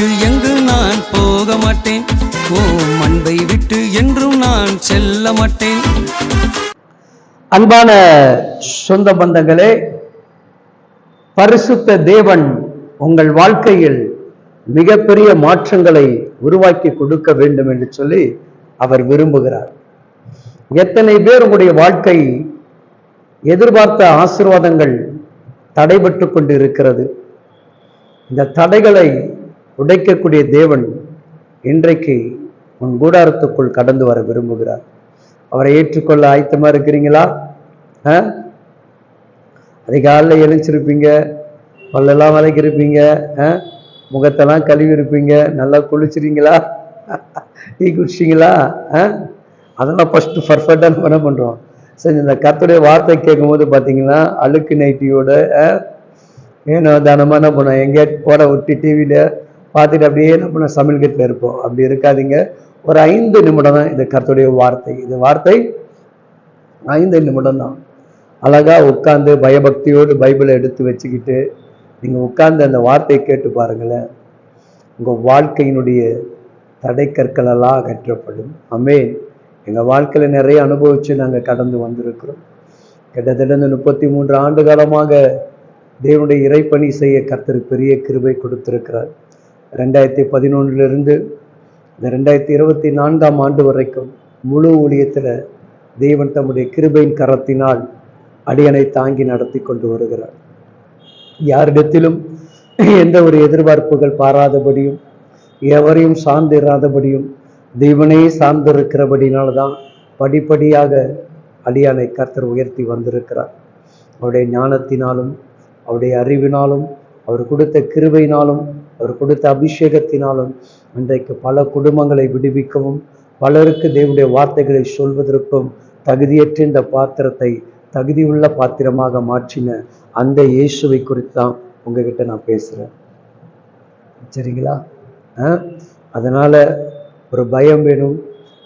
விட்டு எங்கு நான் போக மாட்டேன்? ஓ அன்பை விட்டு என்றும் நான் செல்ல மாட்டேன். அன்பான சொந்த பந்தங்களே பரிசுத்த தேவன் உங்கள் வாழ்க்கையில் மிகப்பெரிய மாற்றங்களை உருவாக்கி கொடுக்க வேண்டும் என்று சொல்லி அவர் விரும்புகிறார். எத்தனை பேர் உங்களுடைய வாழ்க்கை எதிர்பார்த்த ஆசிர்வாதங்கள் தடைபட்டு கொண்டு இருக்கிறது இந்த தடைகளை உடைக்கக்கூடிய தேவன் இன்றைக்கு உன் கூடாரத்துக்குள் கடந்து வர விரும்புகிறார் அவரை ஏற்றுக்கொள்ள ஆயத்தமாக இருக்கிறீங்களா ஆ? அதிகாலையில் எழுந்திருப்பீங்க பல்லெல்லாம் வளைக்கிருப்பீங்க ஆ? முகத்தெல்லாம் கழுவி இருப்பீங்க நல்லா குளிச்சிருங்களா டீ குடிச்சிங்களா ஆ? அதெல்லாம் ஃபஸ்ட்டு பர்ஃபெக்டாக நம்ம என்ன பண்ணுறோம் சரி இந்த கத்துடைய வார்த்தை கேட்கும்போது பார்த்தீங்கன்னா அழுக்கு நைட்டியோட ஆ? ஏனோ தானமாக என்ன பண்ணோம் எங்கேயா போட விட்டு டிவியில் பார்த்துட்டு அப்படியே என்ன சமையல்கிட்ட இருப்போம். அப்படி இருக்காதீங்க. ஒரு ஐந்து நிமிடம் தான் இந்த கருத்துடைய வார்த்தை. இந்த வார்த்தை ஐந்து நிமிடம் தான். அழகாக உட்கார்ந்து பயபக்தியோடு பைபிளை எடுத்து வச்சுக்கிட்டு நீங்கள் உட்கார்ந்து அந்த வார்த்தையை கேட்டு பாருங்களேன். உங்கள் வாழ்க்கையினுடைய தடை கற்களெல்லாம் அகற்றப்படும். அமேன் எங்கள் வாழ்க்கையில் நிறைய அனுபவித்து நாங்கள் கடந்து வந்திருக்கிறோம். கிட்டத்தட்ட இந்த முப்பத்தி மூன்று ஆண்டு காலமாக தேவனுடைய இறைப்பணி செய்ய கர்த்தர் பெரிய கிருபை கொடுத்திருக்கிறார். ரெண்டாயிரத்தி பதினொன்றிலிருந்து இந்த ரெண்டாயிரத்தி இருபத்தி நான்காம் ஆண்டு வரைக்கும் முழு ஊழியத்தில் தேவன் தம்முடைய கிருபையின் கரத்தினால் அடியனை தாங்கி நடத்தி கொண்டு வருகிறார். யாரிடத்திலும் எந்த ஒரு எதிர்பார்ப்புகள் பாராதபடியும் எவரையும் சார்ந்திராதபடியும் தேவனே சார்ந்திருக்கிறபடினால்தான் படிப்படியாக அடியானை கர்த்தர் உயர்த்தி வந்திருக்கிறார். அவருடைய ஞானத்தினாலும் அவருடைய அறிவினாலும் அவர் கொடுத்த கிருபையினாலும் அவர் கொடுத்த அபிஷேகத்தினாலும் இன்றைக்கு பல குடும்பங்களை விடுவிக்கவும் பலருக்கு தேவனுடைய வார்த்தைகளை சொல்வதற்கும் தகுதியற்ற இந்த பாத்திரத்தை தகுதியுள்ள பாத்திரமாக மாற்றின அந்த இயேசுவை குறித்து தான் உங்ககிட்ட நான் பேசுகிறேன் சரிங்களா? ஆ? ஒரு பயம் வேணும்.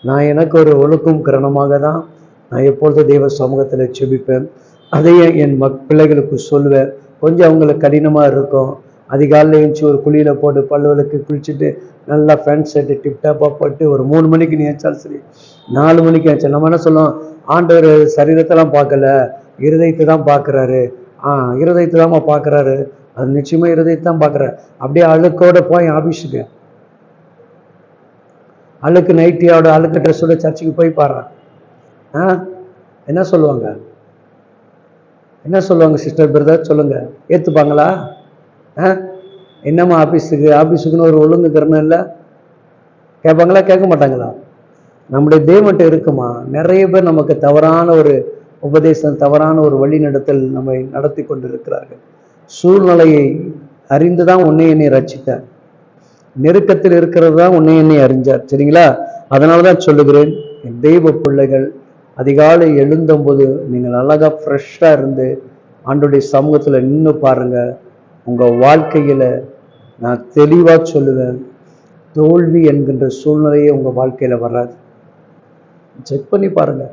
நான் எனக்கு ஒரு ஒழுக்கம் கிரணமாக தான் நான் எப்பொழுது தெய்வ சமூகத்தில் செபிப்பேன். அதையே என் மக் பிள்ளைகளுக்கு சொல்லுவேன். கொஞ்சம் அவங்களுக்கு கடினமாக இருக்கும். அதிகாலையில் எழுந்துச்சு ஒரு குழியில் போட்டு பல்லுவலுக்கு குளிச்சுட்டு நல்லா ஃபேன் ஷர்ட்டு டிப்டாப்பாக போட்டு ஒரு மூணு மணிக்கு நீ ஏச்சாலும் சரி நாலு மணிக்கு ஏச்சா நம்ம என்ன சொல்லுவோம்? ஆண்டவர் சரீரத்தெல்லாம் பார்க்கல இருதயத்தை தான் பார்க்குறாரு. ஆ இருதயத்தை தான்மா பார்க்குறாரு. அது நிச்சயமாக இருதயத்தை தான் பார்க்குறாரு. அப்படியே அழுக்கோட போய் ஆஃபீஸுக்கு அழுக்கு நைட்டியோட அழுக்கு ட்ரெஸ்ஸோட சர்ச்சுக்கு போய் பாடுறான் ஆ என்ன சொல்லுவாங்க? என்ன சொல்லுவாங்க சிஸ்டர் பிரதர் சொல்லுங்க. ஏற்றுப்பாங்களா என்னம்மா ஆஃபீஸுக்கு ஆஃபீஸுக்குன்னு ஒரு ஒழுங்கு கரணம் இல்லை. கேட்பாங்களா? கேட்க மாட்டாங்களா? நம்முடைய தேவன்ட்ட இருக்குமா? நிறைய பேர் நமக்கு தவறான ஒரு உபதேசம் தவறான ஒரு வழிநடத்தல் நம்மை நடத்தி கொண்டு இருக்கிறார்கள் சூழ்நிலையை அறிந்து தான் உன்னை என்னை ரட்சித்தார். நெருக்கத்தில் இருக்கிறது தான் உன்னை என்னை அறிஞ்சார். சரிங்களா? அதனால தான் சொல்லுகிறேன் என் தெய்வ பிள்ளைகள் அதிகாலை எழுந்தம்போது நீங்கள் அழகா ஃப்ரெஷ்ஷாக இருந்து ஆண்டுடைய சமூகத்தில் நின்று பாருங்க. உங்கள் வாழ்க்கையில் நான் தெளிவாக சொல்லுவேன். தோல்வி என்கின்ற சூழ்நிலையே உங்கள் வாழ்க்கையில் வராது. செக் பண்ணி பாருங்க.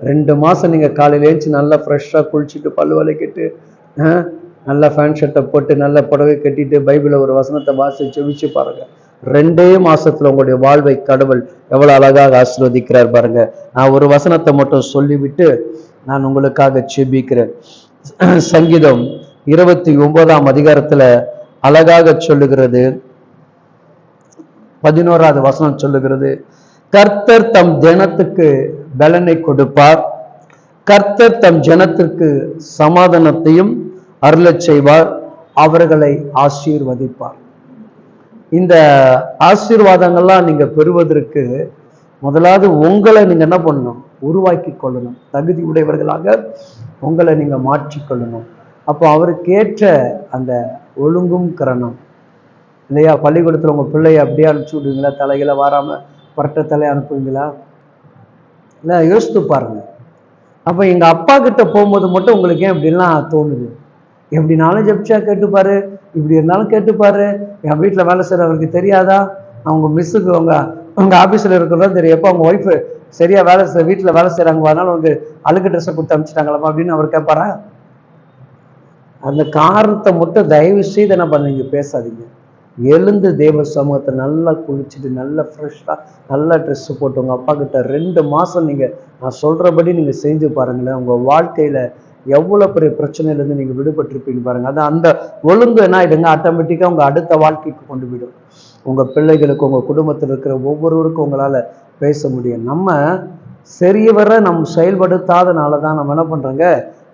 ரெண்டு மாதம் நீங்கள் காலையில் ஏஞ்சி நல்லா ஃப்ரெஷ்ஷாக குளிச்சுட்டு பல் வளைக்கிட்டு நல்லா ஃபேன் ஷர்ட்டை போட்டு நல்ல புடவை கட்டிட்டு பைபிளை ஒரு வசனத்தை வாசி செவிச்சு பாருங்கள் ரெண்டே மாசத்துல உங்களுடைய வாழ்வை கடவுள் எவ்வளவு அழகாக ஆசீர்வதிக்கிறார் பாருங்க. நான் ஒரு வசனத்தை மட்டும் சொல்லிவிட்டு நான் உங்களுக்காக செபிக்கிறேன் சங்கீதம் இருபத்தி ஒன்பதாம் அதிகாரத்துல அழகாக சொல்லுகிறது. பதினோராவது வசனம் சொல்லுகிறது. கர்த்தர் தம் ஜனத்துக்கு பலனை கொடுப்பார். கர்த்தர் தம் ஜனத்திற்கு சமாதானத்தையும் அருளச் செய்வார். அவர்களை ஆசீர்வதிப்பார். இந்த ஆசீர்வாதங்கள்லாம் நீங்க பெறுவதற்கு முதலாவது உங்களை நீங்க என்ன பண்ணணும்? உருவாக்கி கொள்ளணும். தகுதி உடையவர்களாக உங்களை நீங்க மாற்றிக்கொள்ளணும் அப்போ அவருக்கேற்ற அந்த ஒழுங்கும் கரணம். இல்லையா? பள்ளிக்கூடத்தில் உங்கள் பிள்ளைய அப்படியே அனுப்பிச்சி விடுவீங்களா? தலைகளை வாராமல் பரட்ட தலையை அனுப்புவீங்களா? இல்லை யோசித்து பாருங்கள் அப்போ எங்கள் அப்பா கிட்ட போகும்போது மட்டும் உங்களுக்கு ஏன் இப்படிலாம் தோணுது? எப்படினாலும் ஜெபிச்சா கேட்டுப்பாரு? இப்படி இருந்தாலும் கேட்டுப்பாரு? என் வீட்டில் வேலை செய்கிறவருக்கு தெரியாதா? அவங்க மிஸ்ஸுக்கு அவங்க அவங்க ஆஃபீஸில் இருக்கிறதா தெரியும். எப்போ அவங்க ஒய்ஃபு சரியாக வேலை செய்ய வீட்டில் வேலை செய்கிறாங்க அதனால அவங்க அழுக்கு ட்ரெஸ்ஸை கொடுத்து அனுப்பிச்சிட்டாங்களா அப்படின்னு அவர் கேட்பாரா? அந்த காரணத்தை மட்டும் தயவு செய்து என்ன பண்ணுவீங்க பேசாதீங்க. எழுந்து தேவ சமூகத்தை நல்லா குளிச்சுட்டு நல்லா ஃப்ரெஷ்ஷாக நல்லா ட்ரெஸ்ஸு போட்டு உங்கள் அப்பா கிட்ட ரெண்டு மாதம் நீங்கள் நான் சொல்கிறபடி நீங்கள் செஞ்சு பாருங்களேன். உங்கள் வாழ்க்கையில் எவ்வளோ பெரிய பிரச்சனையிலேருந்து நீங்கள் விடுபட்டிருப்பீங்க பாருங்கள் அதான் அந்த ஒழுங்கு என்ன ஆகிடுங்க ஆட்டோமேட்டிக்காக உங்கள் அடுத்த வாழ்க்கைக்கு கொண்டு போயிடும். உங்கள் பிள்ளைகளுக்கு உங்கள் குடும்பத்தில் இருக்கிற ஒவ்வொருவருக்கும் உங்களால் பேச முடியும். நம்ம சரியவரை நம்ம செயல்படுத்தாதனால தான் நம்ம என்ன பண்ணுறோங்க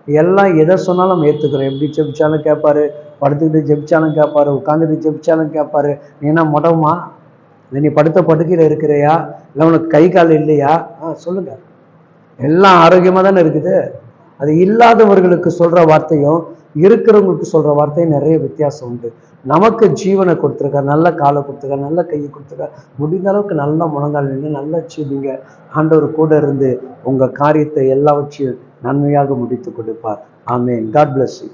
எல்லாம் எதை சொன்னாலும் நம்ம ஏற்றுக்கிறோம் எப்படி ஜெபிச்சாலும் கேட்பாரு படுத்துக்கிட்டு ஜெபிச்சாலும் கேட்பாரு உட்காந்துட்டு ஜெபிச்சாலும் கேட்பாரு நீ என்ன முடமா? இல்லை நீ படுத்த படுக்கையில் இருக்கிறையா? இல்லை உனக்கு கை கால் இல்லையா? ஆ சொல்லுங்க. எல்லாம் ஆரோக்கியமாக தானே இருக்குது. அது இல்லாதவர்களுக்கு சொல்கிற வார்த்தையும் இருக்கிறவங்களுக்கு சொல்கிற வார்த்தையும் நிறைய வித்தியாசம் உண்டு. நமக்கு ஜீவனை கொடுத்துருக்கார் நல்ல காலை கொடுத்துருக்கார் நல்ல கையை கொடுத்துருக்கார் முடிந்த அளவுக்கு நல்லா முழங்கால் நின்று நல்லா செய்வீங்க ஆண்டவர் கூட இருந்து உங்கள் காரியத்தை எல்லாவற்றையும் நன்மையாக முடித்து கொடுப்பார். ஆமேன். God bless you